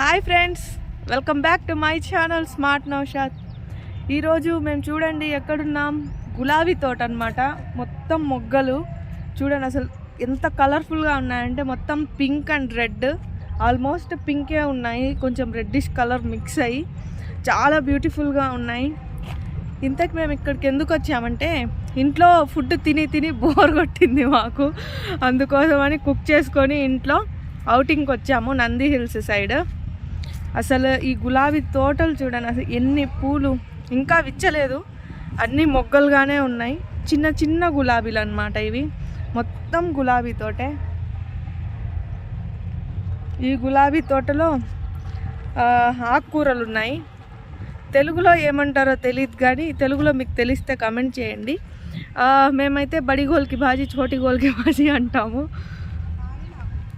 Hi friends welcome back to my channel smart Naushad. ఈరోజు మేము చూడండి ఎక్కడున్నాం. గులాబీ తోట అనమాట మొత్తం మొగ్గలు చూడండి అసలు ఎంత కలర్ఫుల్గా ఉన్నాయంటే మొత్తం పింక్ అండ్ రెడ్ ఆల్మోస్ట్ పింకే ఉన్నాయి. కొంచెం రెడ్డిష్ కలర్ మిక్స్ అయ్యి చాలా బ్యూటిఫుల్గా ఉన్నాయి. ఇంతకు మేము ఇక్కడికి ఎందుకు వచ్చామంటే ఇంట్లో ఫుడ్ తిని తిని బోర్ కొట్టింది మాకు. అందుకోసమని కుక్ చేసుకొని ఇంట్లో అవుటింగ్కి వచ్చాము నంది హిల్స్ సైడ్. అసలు ఈ గులాబీ తోటలు చూడండి అసలు ఎన్ని పూలు ఇంకా విచ్చలేదు. అన్నీ మొగ్గలుగానే ఉన్నాయి. చిన్న చిన్న గులాబీలు అనమాట ఇవి. మొత్తం గులాబీ తోటే. ఈ గులాబీ తోటలో ఆకుకూరలు ఉన్నాయి. తెలుగులో ఏమంటారో తెలియదు కానీ తెలుగులో మీకు తెలిస్తే కమెంట్ చేయండి. మేమైతే బడి గోల్కి బాజీ చోటి గోల్కి బాజీ అంటాము.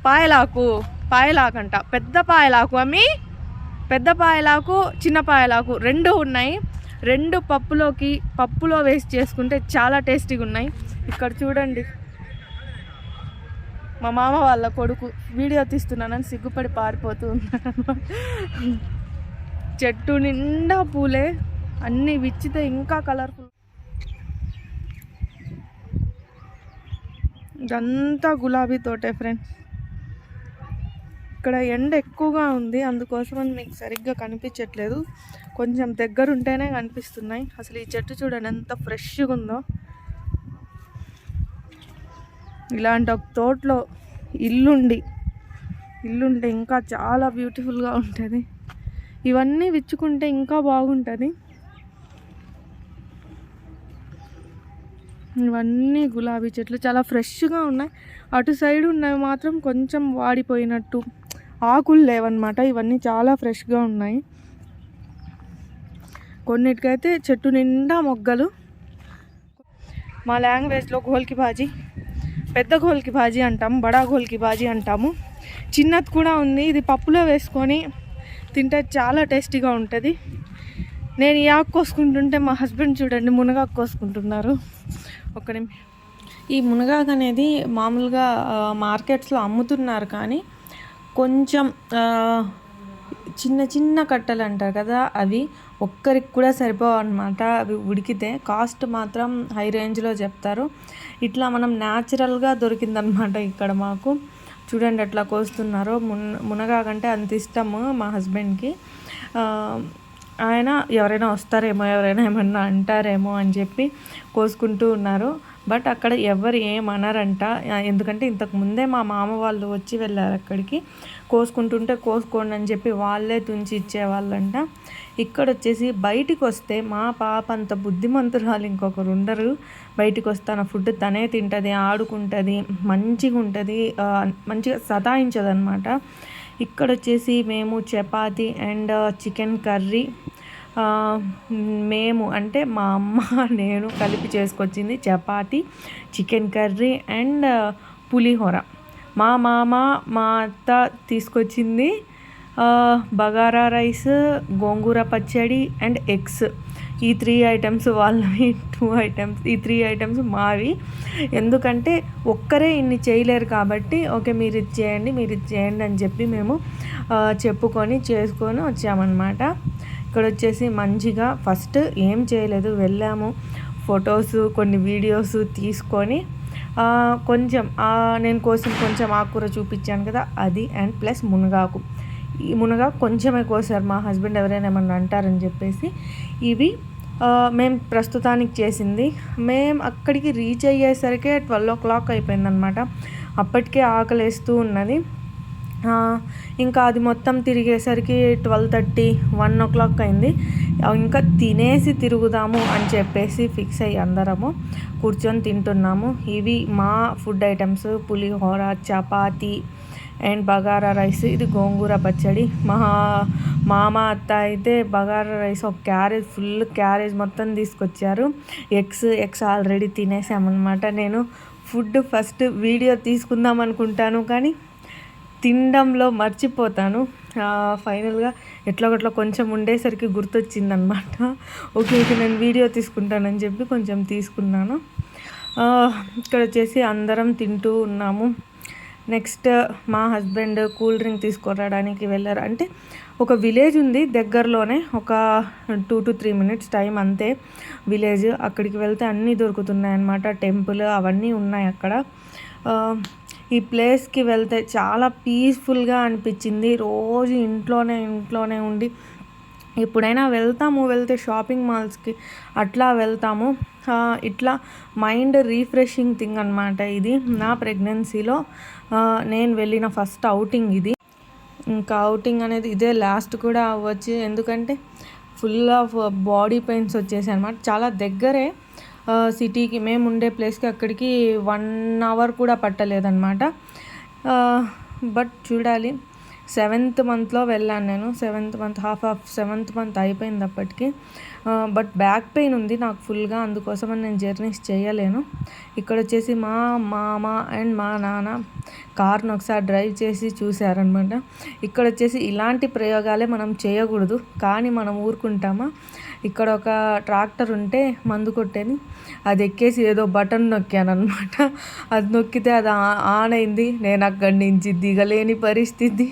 పాయలాకు. పాయలాకు అంట. పెద్ద పాయలాకు అమ్మి! పెద్ద పాయలాకు చిన్న పాయలాకు రెండు ఉన్నాయి. రెండు పప్పులోకి పప్పులో వేసి చేసుకుంటే చాలా టేస్టీగా ఉన్నాయి ఇక్కడ చూడండి. మా మామ వాళ్ళ కొడుకు వీడియో తీస్తున్నానని సిగ్గుపడి పారిపోతూ ఉన్నాడు చెట్టు నిండా పూలే. అన్నీ విచ్చితే ఇంకా కలర్ఫుల్. ఇదంతా గులాబీ తోటే ఫ్రెండ్స్ ఇక్కడ ఎండ ఎక్కువగా ఉంది. అందుకోసమని మీకు సరిగ్గా కనిపించట్లేదు. కొంచెం దగ్గర ఉంటేనే కనిపిస్తున్నాయి. అసలు ఈ చెట్టు చూడండి ఎంత ఫ్రెష్గా ఉందో. ఇలాంటి ఒక తోటలో ఇల్లుండి ఇల్లుంటే ఇంకా చాలా బ్యూటిఫుల్గా ఉంటుంది. ఇవన్నీ విచ్చుకుంటే ఇంకా బాగుంటుంది. ఇవన్నీ గులాబీ చెట్లు చాలా ఫ్రెష్గా ఉన్నాయి. అటు సైడ్ ఉన్నవి మాత్రం కొంచెం వాడిపోయినట్టు. ఆకులు లేవన్నమాట. ఇవన్నీ చాలా ఫ్రెష్గా ఉన్నాయి. కొన్నిటికైతే చెట్టు నిండా మొగ్గలు. మా లాంగ్వేజ్లో గోల్కి బాజీ పెద్ద గోల్కి బాజీ అంటాము బడా గోల్కి బాజీ అంటాము. చిన్నది కూడా ఉంది. ఇది పప్పులో వేసుకొని తింటే చాలా టేస్టీగా ఉంటుంది. నేను ఈ ఆకు కోసుకుంటుంటే మా హస్బెండ్ చూడండి మునగాకు కోసుకుంటున్నారు. ఒక నిమిషం ఈ మునగాకు అనేది మామూలుగా మార్కెట్స్లో అమ్ముతున్నారు కానీ కొంచెం చిన్న చిన్న కట్టలు అంటారు కదా అవి ఒక్కరికి కూడా సరిపోవు అనమాట అవి ఉడికితే కాస్ట్ మాత్రం హై రేంజ్లో చెప్తారు. ఇట్లా మనం న్యాచురల్గా దొరికిందనమాట ఇక్కడ మాకు. చూడండి అట్లా కోస్తున్నారు. మున్ మునగాకంటే అంత ఇష్టము మా హస్బెండ్కి. ఆయన ఎవరైనా వస్తారేమో ఎవరైనా ఏమన్నా అంటారేమో అని చెప్పి కోసుకుంటూ ఉన్నారు. బట్ అక్కడ ఎవరు ఏమనరంట. ఎందుకంటే ఇంతకు ముందే మా మామ వాళ్ళు వచ్చి వెళ్ళారు అక్కడికి. కోసుకుంటుంటే కోసుకోండి అని చెప్పి వాళ్ళే తుంచి ఇచ్చేవాళ్ళంట. ఇక్కడ వచ్చేసి బయటికి వస్తే మా పాప అంత బుద్ధిమంతురాలు ఇంకొకరు ఉండరు. బయటికి వస్తే తన ఫుడ్ తనే తింటుంది ఆడుకుంటుంది మంచిగా ఉంటుంది మంచిగా సతాయించదనమాట ఇక్కడ వచ్చేసి మేము చపాతి అండ్ చికెన్ కర్రీ మేము అంటే మా అమ్మ నేను కలిపి చేసుకొచ్చింది చపాతి చికెన్ కర్రీ అండ్ పులిహోర. మా మామ మా అత్త తీసుకొచ్చింది బగారా రైస్ గోంగూర పచ్చడి అండ్ ఎగ్స్. ఈ త్రీ ఐటమ్స్ వాళ్ళవి టూ ఐటమ్స్ ఈ త్రీ ఐటమ్స్ మావి. ఎందుకంటే ఒక్కరే ఇన్ని చేయలేరు కాబట్టి ఓకే మీరు ఇది చేయండి మీరు ఇది చేయండి అని చెప్పి మేము చెప్పుకొని చేసుకొని వచ్చామన్నమాట. ఇక్కడ వచ్చేసి మంచిగా ఫస్ట్ ఏం చేయలేదు వెళ్ళాము. ఫొటోస్ కొన్ని వీడియోస్ తీసుకొని కొంచెం నేను కోసం కొంచెం ఆకుకూర చూపించాను కదా అది అండ్ ప్లస్ మునగాకు. ఈ మునగాకు కొంచెమే కోసారు మా హస్బెండ్ ఎవరైనా ఏమన్నా అంటారని చెప్పేసి. ఇవి మేము ప్రస్తుతానికి చేసింది. మేము అక్కడికి రీచ్ అయ్యేసరికి ట్వెల్వ్ ఓ క్లాక్ అయిపోయిందనమాట. అప్పటికే ఆకలేస్తూ ఉన్నది. ఇంకా అది మొత్తం తిరిగేసరికి twelve thirty one o'clock అయింది. ఇంకా తినేసి తిరుగుదాము అని చెప్పేసి ఫిక్స్ అయ్యి అందరము కూర్చొని తింటున్నాము. ఇవి మా ఫుడ్ ఐటమ్స్ పులిహోర చపాతి అండ్ బగారా రైస్. ఇది గోంగూర పచ్చడి. మా మామ అత్త అయితే బగారా రైస్ ఒక క్యారేజ్ ఫుల్ క్యారేజ్ మొత్తం తీసుకొచ్చారు. ఎగ్స్ ఎగ్స్ ఆల్రెడీ తినేసామన్నమాట. నేను ఫుడ్ ఫస్ట్ వీడియో తీసుకుందాం అనుకుంటాను కానీ తినడంలో మర్చిపోతాను. ఫైనల్గా ఎట్లా కొంచెం ఉండేసరికి గుర్తొచ్చిందనమాట. ఓకే ఓకే నేను వీడియో తీసుకుంటానని చెప్పి కొంచెం తీసుకున్నాను. ఇక్కడ వచ్చేసి అందరం తింటూ ఉన్నాము. నెక్స్ట్ మా హస్బెండ్ కూల్ డ్రింక్ తీసుకురావడానికి వెళ్ళారు. అంటే ఒక విలేజ్ ఉంది దగ్గరలోనే ఒక two to three minutes time అంతే విలేజ్. అక్కడికి వెళ్తే అన్నీ దొరుకుతున్నాయి అన్నమాట టెంపుల్ అవన్నీ ఉన్నాయి అక్కడ. ఈ ప్లేస్కి వెళ్తే చాలా పీస్ఫుల్గా అనిపించింది. రోజు ఇంట్లోనే ఇంట్లోనే ఉండి ఎప్పుడైనా వెళ్తాము వెళ్తే షాపింగ్ మాల్స్కి అట్లా వెళ్తాము. ఇట్లా మైండ్ రీఫ్రెషింగ్ థింగ్ అనమాట ఇది. నా ప్రెగ్నెన్సీలో నేను వెళ్ళిన ఫస్ట్ అవుటింగ్ ఇది. ఇంకా అవుటింగ్ అనేది ఇదే లాస్ట్ కూడా అవ్వచ్చు. ఎందుకంటే ఫుల్ ఆఫ్ బాడీ పెయిన్స్ వచ్చేసాయి అనమాట చాలా దగ్గరే సిటీకి మేము ఉండే ప్లేస్కి అక్కడికి వన్ అవర్ కూడా పట్టలేదన్నమాట. బట్ చూడాలి. సెవెంత్ మంత్లో వెళ్ళాను నేను. Seventh month half of seventh month అయిపోయింది అప్పటికి. బట్ బ్యాక్ పెయిన్ ఉంది నాకు ఫుల్గా. అందుకోసమని నేను జర్నీస్ చేయలేను. ఇక్కడ వచ్చేసి మా మామ అండ్ మా నాన్న కార్ని ఒకసారి డ్రైవ్ చేసి చూశారనమాట ఇక్కడ వచ్చేసి ఇలాంటి ప్రయోగాలే మనం చేయకూడదు. కానీ మనం ఊరుకుంటామా? ఇక్కడ ఒక ట్రాక్టర్ ఉంటే మందు కొట్టేది. అది ఎక్కేసి ఏదో బటన్ నొక్కాను అనమాట అది నొక్కితే అది ఆన్ అయింది నేను అక్కడి నుంచి దిగలేని పరిస్థితి.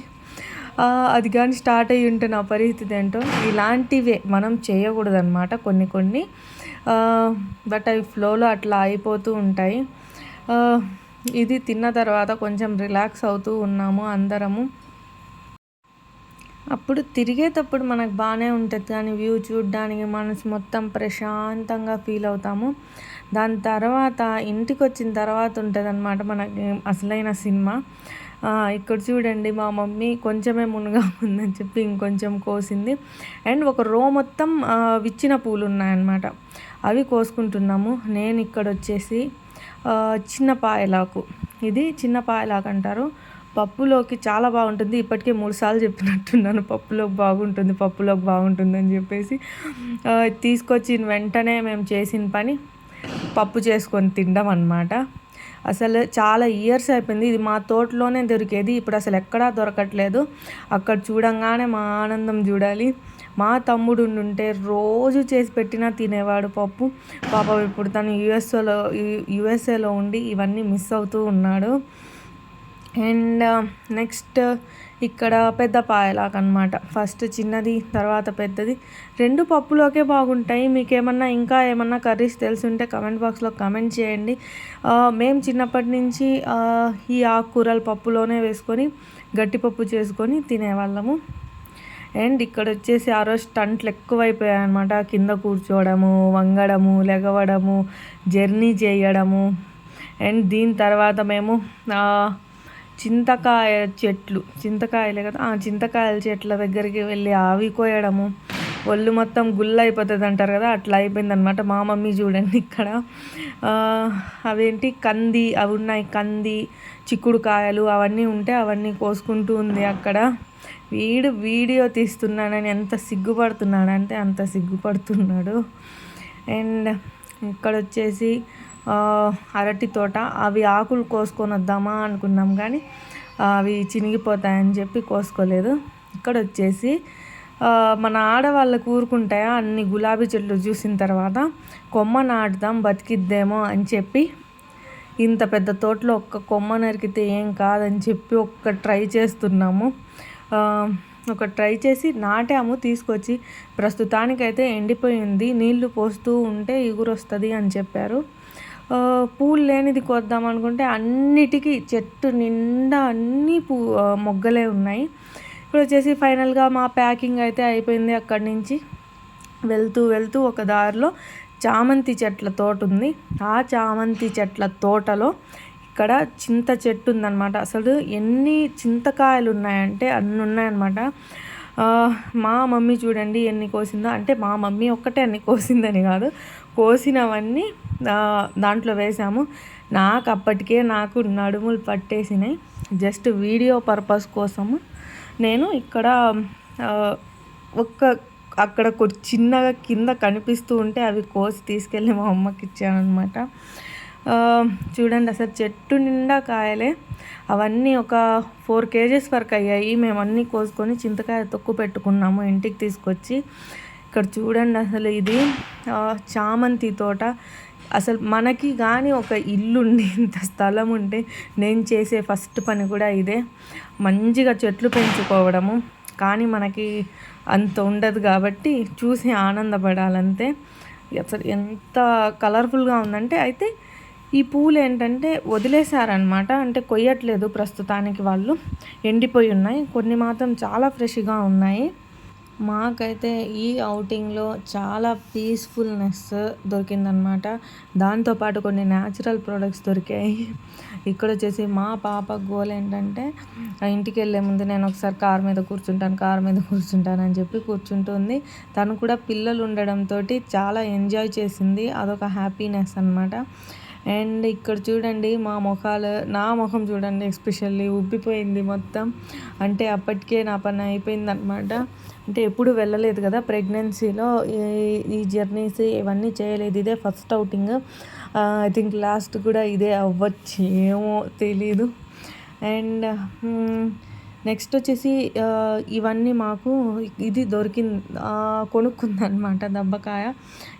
అది కానీ స్టార్ట్ అయ్యి ఉంటే నా పరిస్థితి ఏంటో? ఇలాంటివే మనం చేయకూడదనమాట కొన్ని కొన్ని. బట్ అవి ఫ్లోలో అట్లా అయిపోతూ ఉంటాయి. ఇది తిన్న తర్వాత కొంచెం రిలాక్స్ అవుతూ ఉన్నాము అందరము. అప్పుడు తిరిగేటప్పుడు మనకు బాగానే ఉంటుంది కానీ వ్యూ చూడడానికి మనసు మొత్తం ప్రశాంతంగా ఫీల్ అవుతాము. దాని తర్వాత ఇంటికి వచ్చిన తర్వాత ఉంటుంది అనమాట మనకి అసలైన సినిమా. ఇక్కడ చూడండి మా మమ్మీ కొంచెమే మునుగా ఉందని చెప్పి ఇంకొంచెం కోసింది. అండ్ ఒక రో మొత్తం విచ్చిన పూలు ఉన్నాయన్నమాట అవి కోసుకుంటున్నాము. నేను ఇక్కడ వచ్చేసి చిన్న పాయలాకు ఇది చిన్న పాయలాకు అంటారు. పప్పులోకి చాలా బాగుంటుంది. ఇప్పటికే మూడు సార్లు చెప్పినట్టున్నాను. పప్పులోకి బాగుంటుంది పప్పులోకి బాగుంటుంది అని చెప్పేసి. తీసుకొచ్చిన వెంటనే మేము చేసిన పని పప్పు చేసుకొని తినడం అనమాట అసలు చాలా ఇయర్స్ అయిపోయింది. ఇది మా తోటలోనే దొరికేది. ఇప్పుడు అసలు ఎక్కడా దొరకట్లేదు. అక్కడ చూడంగానే మా ఆనందం చూడాలి. మా తమ్ముడు ఉంటే రోజు చేసి పెట్టినా తినేవాడు పప్పు. పాపం ఇప్పుడు తను యుఎస్ఏలో యుఎస్ఏలో ఉండి ఇవన్నీ మిస్ అవుతూ ఉన్నాడు. అండ్ uh, నెక్స్ట్ uh, ఇక్కడ పెద్ద పాయలాకనమాట అనమాట ఫస్ట్ చిన్నది తర్వాత పెద్దది. రెండు పప్పులోకే బాగుంటాయి. మీకు ఏమన్నా ఇంకా ఏమన్నా కర్రీస్ తెలుసుంటే కమెంట్ బాక్స్లో కమెంట్ చేయండి. Uh, మేము చిన్నప్పటి నుంచి ఈ ఆకుకూరలు పప్పులోనే వేసుకొని గట్టిపప్పు చేసుకొని తినేవాళ్ళము. అండ్ ఇక్కడ వచ్చేసి ఆ రోజు స్టంట్లు ఎక్కువైపోయాయి అనమాట కింద కూర్చోవడము వంగడము లెగవడము జర్నీ చేయడము. అండ్ దీని తర్వాత మేము చింతకాయ చెట్లు చింతకాయలే కదా? ఆ, చింతకాయల చెట్ల దగ్గరికి వెళ్ళి ఆవి కోయడము. ఒళ్ళు మొత్తం గుల్ల అయిపోతుంది అంటారు కదా? అట్లా అయిపోయింది అనమాట మా మమ్మీ చూడండి ఇక్కడ. అవేంటి? కంది అవి ఉన్నాయి. కంది చిక్కుడు కాయలు అవన్నీ ఉంటే అవన్నీ కోసుకుంటూ ఉంది అక్కడ. వీడు వీడియో తీస్తున్నానని ఎంత సిగ్గుపడుతున్నాడంటే అంత సిగ్గుపడుతున్నాడు. అండ్ ఇక్కడ వచ్చేసి అరటి తోట అవి ఆకులు కోసుకొని వద్దామా అనుకున్నాం కానీ అవి చినిగిపోతాయని చెప్పి కోసుకోలేదు. ఇక్కడ వచ్చేసి మన ఆడవాళ్ళకు ఊరుకుంటాయా? అన్ని గులాబీ చెట్లు చూసిన తర్వాత కొమ్మ నాటుదాం బతికిద్దేమో అని చెప్పి ఇంత పెద్ద తోటలో ఒక్క కొమ్మ నరికితే ఏం కాదని చెప్పి ఒక్క ట్రై చేస్తున్నాము. ఒక ట్రై చేసి నాటాము తీసుకొచ్చి ప్రస్తుతానికైతే ఎండిపోయింది నీళ్ళు పోస్తూ ఉంటే ఇగురు వస్తుంది అని చెప్పారు. పూలు లేనిది కొద్దాం అనుకుంటే అన్నిటికీ చెట్టు నిండా అన్ని పూ మొగ్గలే ఉన్నాయి. ఇప్పుడు వచ్చేసి ఫైనల్గా మా ప్యాకింగ్ అయితే అయిపోయింది అక్కడి నుంచి. వెళ్తూ వెళ్తూ ఒక దారిలో చామంతి చెట్ల తోట ఉంది. ఆ చామంతి చెట్ల తోటలో ఇక్కడ చింత చెట్టు ఉందన్నమాట. అసలు ఎన్ని చింతకాయలు ఉన్నాయంటే అన్ని ఉన్నాయన్నమాట మా మమ్మీ చూడండి ఎన్ని కోసిందో. అంటే మా మమ్మీ ఒక్కటే అన్ని కోసిందని కాదు. కోసినవన్నీ దాంట్లో వేసాము. నాకు అప్పటికే నాకు నడుములు పట్టేసినాయి. జస్ట్ వీడియో పర్పస్ కోసము. నేను ఇక్కడ ఒక్క అక్కడ చిన్నగా కింద కనిపిస్తూ ఉంటే అవి కోసి తీసుకెళ్ళి మా అమ్మకి ఇచ్చానమాట చూడండి అసలు చెట్టు నిండా కాయలే. అవన్నీ ఒక ఫోర్ కేజీస్ వరకు అయ్యాయి. మేము అన్నీ కోసుకొని చింతకాయ తొక్కు పెట్టుకున్నాము ఇంటికి తీసుకొచ్చి. ఇక్కడ చూడండి అసలు ఇది చామంతి తోట. అసలు మనకి కానీ ఒక ఇల్లు ఉండి ఇంత స్థలం ఉంటే నేను చేసే ఫస్ట్ పని కూడా ఇదే. మంచిగా చెట్లు పెంచుకోవడము. కానీ మనకి అంత ఉండదు కాబట్టి చూసి ఆనందపడాలంతే. అసలు ఎంత కలర్ఫుల్గా ఉందంటే అయితే ఈ పూలు ఏంటంటే వదిలేశారనమాట అంటే కొయ్యట్లేదు ప్రస్తుతానికి వాళ్ళు. ఎండిపోయి ఉన్నాయి. కొన్ని మాత్రం చాలా ఫ్రెష్గా ఉన్నాయి. మాకైతే ఈ ఔటింగ్లో చాలా పీస్ఫుల్నెస్ దొరికిందనమాట దాంతోపాటు కొన్ని న్యాచురల్ ప్రోడక్ట్స్ దొరికాయి. ఇక్కడ వచ్చేసి మా పాప గోల్ ఏంటంటే ఇంటికి వెళ్ళే ముందు నేను ఒకసారి కార్ మీద కూర్చుంటాను కార్ మీద కూర్చుంటాను అని చెప్పి కూర్చుంటుంది. తను కూడా పిల్లలు ఉండడంతో చాలా ఎంజాయ్ చేసింది. అదొక హ్యాపీనెస్ అనమాట అండ్ ఇక్కడ చూడండి మా ముఖాలు నా ముఖం చూడండి ఎస్పెషల్లీ ఉబ్బిపోయింది మొత్తం. అంటే అప్పటికే నా పని అయిపోయింది అనమాట అంటే ఎప్పుడు వెళ్ళలేదు కదా ప్రెగ్నెన్సీలో. ఈ జర్నీస్ ఇవన్నీ చేయలేదు. ఇదే first outing I think last కూడా ఇదే అవ్వచ్చు. ఏమో తెలీదు. అండ్ నెక్స్ట్ వచ్చేసి ఇవన్నీ మాకు ఇది దొరికింది కొనుక్కుందనమాట దబ్బకాయ.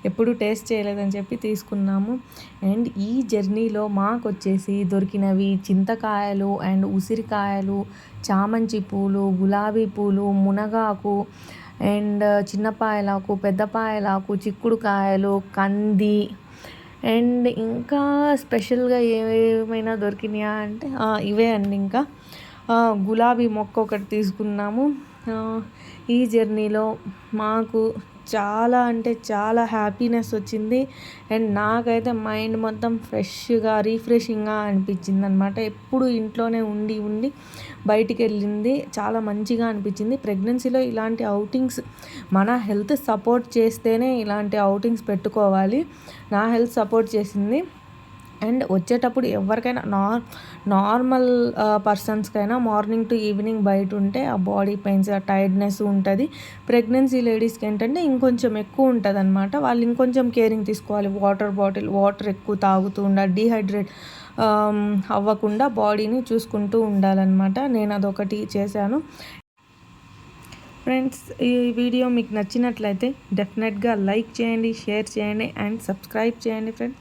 ఎప్పుడు టేస్ట్ చేయలేదని చెప్పి తీసుకున్నాము. అండ్ ఈ జర్నీలో మాకు వచ్చేసి దొరికినవి చింతకాయలు అండ్ ఉసిరికాయలు చామంతి పూలు గులాబీ పూలు మునగాకు అండ్ చిన్నపాయలాకు పెద్దపాయలాకు చిక్కుడుకాయలు కంది అండ్ ఇంకా స్పెషల్గా ఏమైనా దొరికినాయా అంటే ఇవే అండి ఇంకా. గులాబీ మొక్క ఒకటి తీసుకున్నాము. ఈ జర్నీలో మాకు చాలా అంటే చాలా హ్యాపీనెస్ వచ్చింది. అండ్ నాకైతే మైండ్ మొత్తం ఫ్రెష్గా రీఫ్రెషింగ్గా అనిపించింది అనమాట ఎప్పుడు ఇంట్లోనే ఉండి ఉండి బయటికి వెళ్ళింది. చాలా మంచిగా అనిపించింది. ప్రెగ్నెన్సీలో ఇలాంటి అవుటింగ్స్ మన హెల్త్ సపోర్ట్ చేస్తేనే ఇలాంటి అవుటింగ్స్ పెట్టుకోవాలి. నా హెల్త్ సపోర్ట్ చేసింది. అండ్ వచ్చేటప్పుడు ఎవరికైనా నార్ నార్మల్ పర్సన్స్కైనా మార్నింగ్ టు ఈవినింగ్ బయట ఉంటే ఆ బాడీ పెయిన్స్ ఆ టైర్డ్నెస్ ఉంటుంది. ప్రెగ్నెన్సీ లేడీస్కి ఏంటంటే ఇంకొంచెం ఎక్కువ ఉంటుంది అనమాట వాళ్ళు ఇంకొంచెం కేరింగ్ తీసుకోవాలి. వాటర్ బాటిల్ వాటర్ ఎక్కువ తాగుతూ ఉండాలి డీహైడ్రేట్ అవ్వకుండా బాడీని చూసుకుంటూ ఉండాలన్నమాట. నేను అదొకటి చేశాను. ఫ్రెండ్స్ ఈ వీడియో మీకు నచ్చినట్లయితే డెఫినెట్గా లైక్ చేయండి షేర్ చేయండి అండ్ సబ్స్క్రైబ్ చేయండి friends.